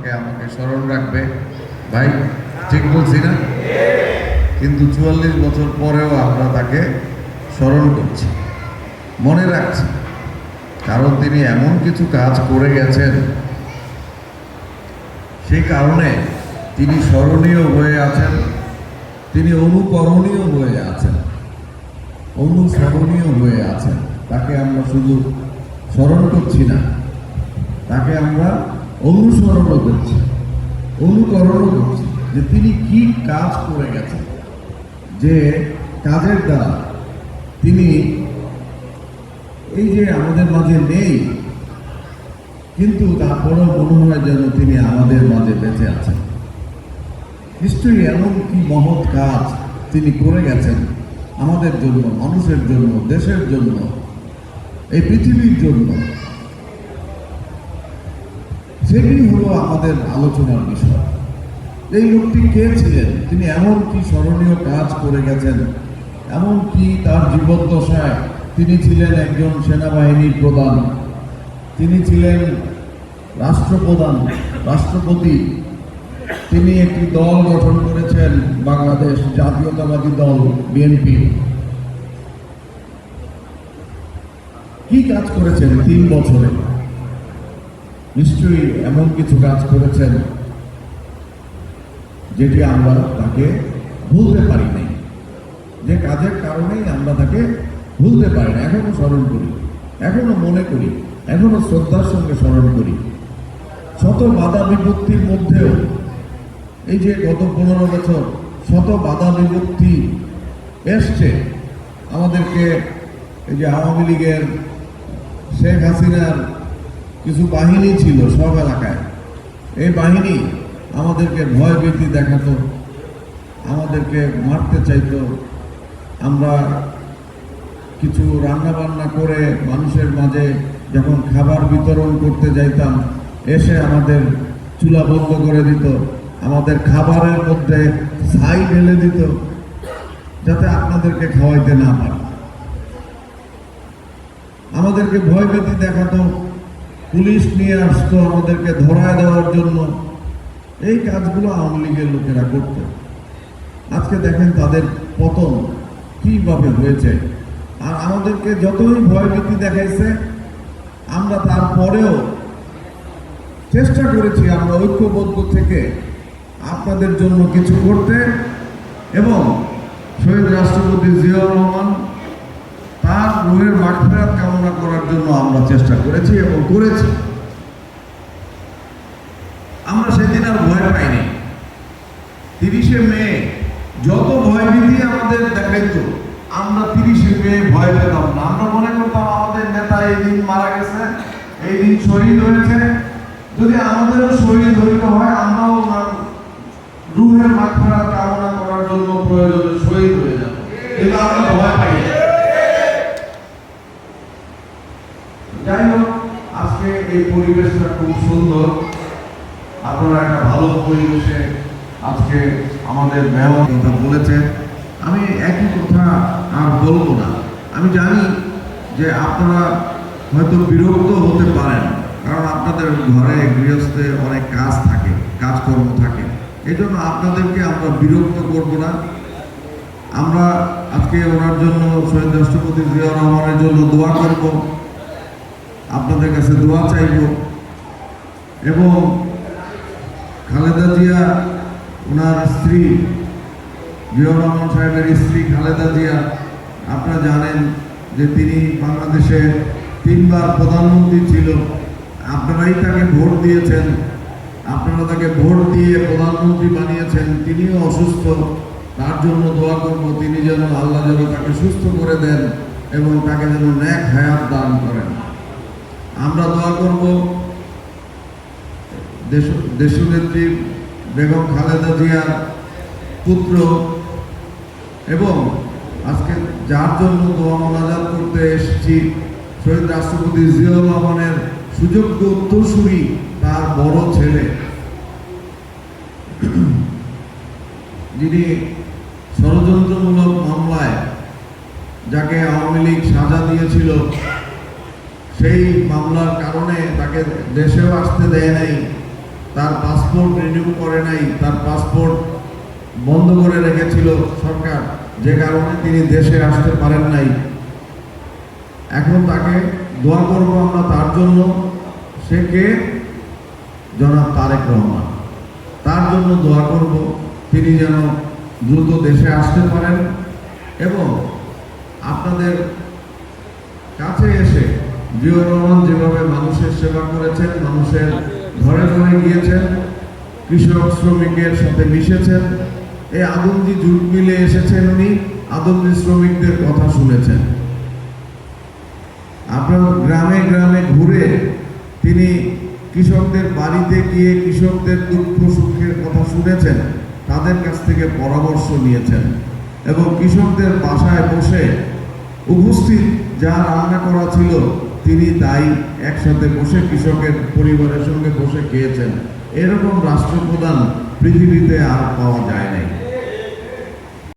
আপনাকে আমাকে স্মরণ রাখবে। ভাই, ঠিক বলছি না? কিন্তু চুয়াল্লিশ বছর পরেও আমরা তাকে স্মরণ করছি, মনে রাখছি। কারণ তিনি এমন কিছু কাজ করে গেছেন সেই কারণে তিনি স্মরণীয় হয়ে আছেন, তিনি অনুকরণীয় হয়ে আছেন অনুসরণীয় হয়ে আছেন। তাকে আমরা শুধু স্মরণ করছি না, তাকে আমরা অনুসরণও করছে, অনুকরণও করছে যে তিনি কি কাজ করে গেছেন, যে কাজের দ্বারা তিনি এই যে আমাদের মাঝে নেই, কিন্তু তারপরেও মনে হয় যেন তিনি আমাদের মাঝে বেঁচে আছেন। নিশ্চয়ই এমন কি মহৎ কাজ তিনি করে গেছেন আমাদের জন্য, মানুষের জন্য, দেশের জন্য, এই পৃথিবীর জন্য। সেটি হলো আমাদের আলোচনার বিষয়। এই লোকটি কে ছিলেন? তিনি এমন কি স্মরণীয় কাজ করে গেছেন? এমন কি তার জীবদ্দশায় তিনি ছিলেন একজন সেনাবাহিনীর প্রধান? তিনি ছিলেন রাষ্ট্রপ্রধান, রাষ্ট্রপতি। তিনি একটি দল গঠন করেছেন, বাংলাদেশ জাতীয়তাবাদী দল, বিএনপি। কি কাজ করেছেন তিন বছরে? নিশ্চয়ই এমন কিছু কাজ করেছেন যেটি আমরা তাকে ভুলতে পারি নাই। যে কাজের কারণেই আমরা তাকে ভুলতে পারি না। এখনও স্মরণ করি, এখনও মনে করি, এখনও শ্রদ্ধার সঙ্গে স্মরণ করি। শত বাধা বিপত্তির মধ্যেও এই যে গত পনেরো বছর শত বাধা বিপত্তি এসছে আমাদেরকে, এই যে আওয়ামী লীগের শেখ হাসিনার কিছু বাহিনী ছিল সব এলাকায়। এই বাহিনী আমাদেরকে ভয় ভীতি দেখাতো, আমাদেরকে মারতে চাইতো। আমরা কিছু রান্না বান্না করে মানুষের মাঝে যখন খাবার বিতরণ করতে যাইতাম, এসে আমাদের চুলা বন্ধ করে দিত, আমাদের খাবারের মধ্যে ছাই ঢেলে দিত, যাতে আপনাদেরকে খাওয়াইতে না পারে। আমাদেরকে ভয়ভীতি দেখাতো পুলিশ নিয়ে আসতো আমাদেরকে ধরায় দেওয়ার জন্য। এই কাজগুলো আওয়ামী লীগের লোকেরা করত। আজকে দেখেন তাদের পতন কীভাবে হয়েছে। আর আমাদেরকে যতই ভয়ভীতি দেখাইছে, আমরা তারপরেও চেষ্টা করেছি আমরা ঐক্যবদ্ধ থেকে আপনাদের জন্য কিছু করতে এবং শহীদ রাষ্ট্রপতি জিয়াউর রহমান তার রুহের মাঠফেরাত কামনা করার জন্য আমরা চেষ্টা করেছি এবং করেছি। আমরা সেদিন আর ভয় পাইনি। তিরিশে মে, যত ভয়ভীতি আমাদের দেখাইতো, আমরা তিরিশে মে ভয় পেতাম না। আমরা মনে করতাম আমাদের নেতা এই দিন মারা গেছে, এই দিন শহীদ হয়েছে। যদি আমাদেরও শহীদ হইতে হয়, আমরাও রুহের মাঠফেরাত কামনা করার জন্য প্রয়োজনে শহীদ যাই হোক আজকে এই পরিবেশটা খুব সুন্দর। আপনারা একটা ভালো পরিবেশে আজকে আমাদের মেহমান কথা বলেছে আমি একই কথা আর বলব না। আমি জানি যে আপনারা হয়তো বিরক্ত হতে পারেন, কারণ আপনাদের ঘরে গৃহস্থে অনেক কাজ থাকে, কাজকর্ম থাকে। এই জন্য আপনাদেরকে আমরা বিরক্ত করব না। আমরা আজকে ওনার জন্য শহীদ রাষ্ট্রপতি জিয়া রহমানের জন্য দোয়া করব। আপনাদের কাছে দোয়া চাইব। এবং খালেদা জিয়া, ওনার স্ত্রী, জিয়াউর রহমান সাহেবের স্ত্রী খালেদা জিয়া, আপনারা জানেন যে তিনি বাংলাদেশের তিনবার প্রধানমন্ত্রী ছিল। আপনারাই তাকে ভোট দিয়েছেন। আপনারা তাকে ভোট দিয়ে প্রধানমন্ত্রী বানিয়েছেন। তিনিও অসুস্থ। তার জন্য দোয়া করব, তিনি যেন আল্লাহ যেন তাকে সুস্থ করে দেন এবং তাকে যেন ন্যাক হায়াত দান করেন। আমরা দোয়া করব। দেশ দেশনেত্রী বেগম খালেদা জিয়ার পুত্র। এবং আজকে যার জন্য দোয়া মোনাজাত করতে এসেছি, শহীদ রাষ্ট্রপতি জিয়াউর রহমানের সুযোগ্য উত্তরসূরি তার বড় ছেলে। যিনি ষড়যন্ত্রমূলক মামলায় যাকে আওয়ামী লীগ সাজা দিয়েছিল সেই মামলার কারণে তাকে দেশেও আসতে দেয় নাই, তার পাসপোর্ট রিনিউ করে নাই, তার পাসপোর্ট বন্ধ করে রেখেছিল সরকার, যে কারণে তিনি দেশে আসতে পারেন নাই। এখন তাকে দোয়া করব আমরা তার জন্য, সে কে? জনাব তারেক রহমান। তার জন্য দোয়া করব, তিনি যেন দ্রুত দেশে আসতে পারেন এবং আপনাদের কাছে এসে জিয়র রহমান যেভাবে মানুষের সেবা করেছেন, মানুষের ঘরে ঘরে গিয়েছেন, কৃষক, শ্রমিকের সাথে মিশেছেন, এই আদমজি জুট মিলে এসেছেন উনি আদমজি শ্রমিকদের কথা শুনেছেন। আপনার গ্রামে গ্রামে ঘুরে তিনি কৃষকদের বাড়িতে গিয়ে কৃষকদের দুঃখ সুখের কথা শুনেছেন, তাদের কাছ থেকে পরামর্শ নিয়েছেন এবং কৃষকদের বাসায় বসে উপস্থিত যা রান্না করা ছিল তিনি তাই একসাথে বসে কৃষকের পরিবারের সঙ্গে বসে খেয়েছেন। এরকম রাষ্ট্রপ্রধান পৃথিবীতে আর পাওয়া যায় নাই।